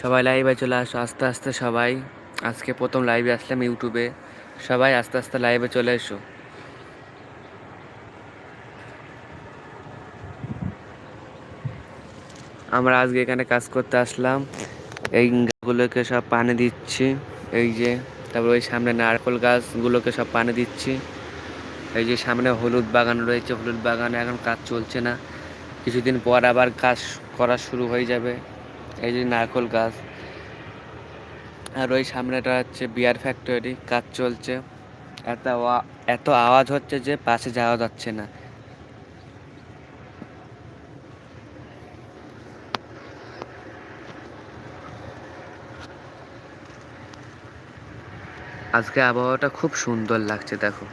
সবাই লাইভে চলে আসো, আস্তে আস্তে সবাই। আজকে প্রথম লাইভে আসলাম ইউটিউবে সবাই আস্তে আস্তে লাইভে চলে এসো। আমরা আজকে এখানে কাজ করতে আসলাম। এই গাছগুলোকে সব পানি দিচ্ছি। এই যে, তারপর ওই সামনে নারকেল গাছগুলোকে সব পানি দিচ্ছি। এই যে সামনে হলুদ বাগান রয়েছে, হলুদ বাগানে এখন কাজ চলছে না। কিছুদিন পর আবার কাজ করা শুরু হয়ে যাবে। এই যে নারকেল গাছ। আর ওই সামনেটা হচ্ছে বিয়ার ফ্যাক্টরি, কাজ চলছে। এত এত আওয়াজ হচ্ছে যে পাশে যাওয়া যাচ্ছে না। আজকে আবহাওয়াটা খুব সুন্দর লাগছে, দেখো।